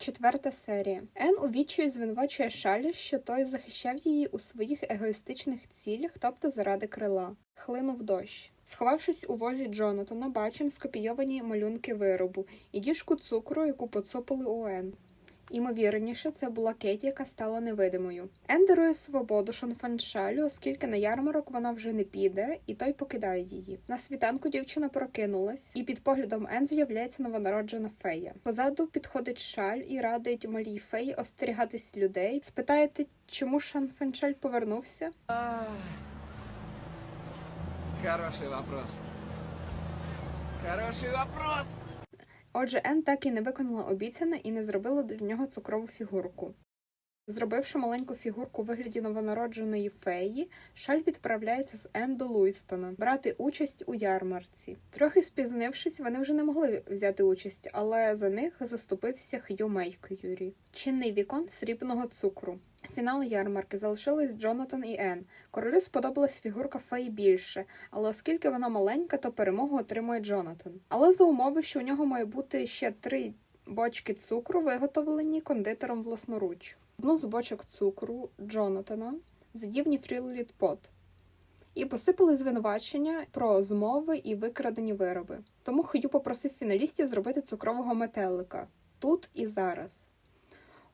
Четверта серія. Ен у відчаї звинувачує Шалі, що той захищав її у своїх егоїстичних цілях, тобто заради крила. Хлинув дощ. Сховавшись у возі Джонатана, бачимо скопійовані малюнки виробу і діжку цукру, яку поцупили у Ен. Імовірніше, це була Кеті, яка стала невидимою. Ен дарує свободу Шанфаншалю, оскільки на ярмарок вона вже не піде, і той покидає її. На світанку дівчина прокинулась, і під поглядом Ен з'являється новонароджена фея. Позаду підходить шаль і радить малій феї остерігатись людей. Спитаєте, чому Шанфаншаль повернувся? Хороший вопрос. Хороший вопрос. Отже, Ен так і не виконала обіцяне і не зробила для нього цукрову фігурку. Зробивши маленьку фігурку у вигляді новонародженої феї, Шаль відправляється з Ен до Луїстона брати участь у ярмарці. Трохи спізнившись, вони вже не могли взяти участь, але за них заступився Хью Мейкюрі. Чинний вікон срібного цукру. Фінал ярмарки залишились Джонатан і Ен. Королю сподобалась фігурка феї більше, але оскільки вона маленька, то перемогу отримує Джонатан. Але за умови, що у нього має бути ще три бочки цукру, виготовлені кондитером власноруч. Одну з бочок цукру Джонатана задів Ніфріл Пот і посипали звинувачення про змови і викрадені вироби. Тому Хью попросив фіналістів зробити цукрового метелика тут і зараз.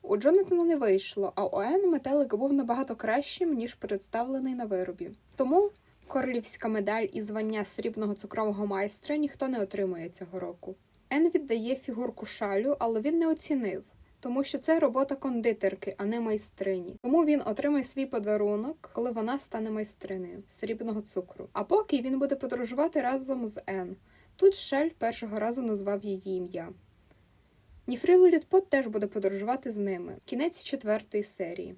У Джонатана не вийшло, а у Ен метелик був набагато кращим, ніж представлений на виробі. Тому королівська медаль і звання срібного цукрового майстра ніхто не отримує цього року. Ен віддає фігурку шалю, але він не оцінив, тому що це робота кондитерки, а не майстрині. Тому він отримає свій подарунок, коли вона стане майстринею срібного цукру. А поки він буде подорожувати разом з Ен. Тут Шель першого разу назвав її ім'я. Ніфрілу Літпот теж буде подорожувати з ними. Кінець четвертої серії.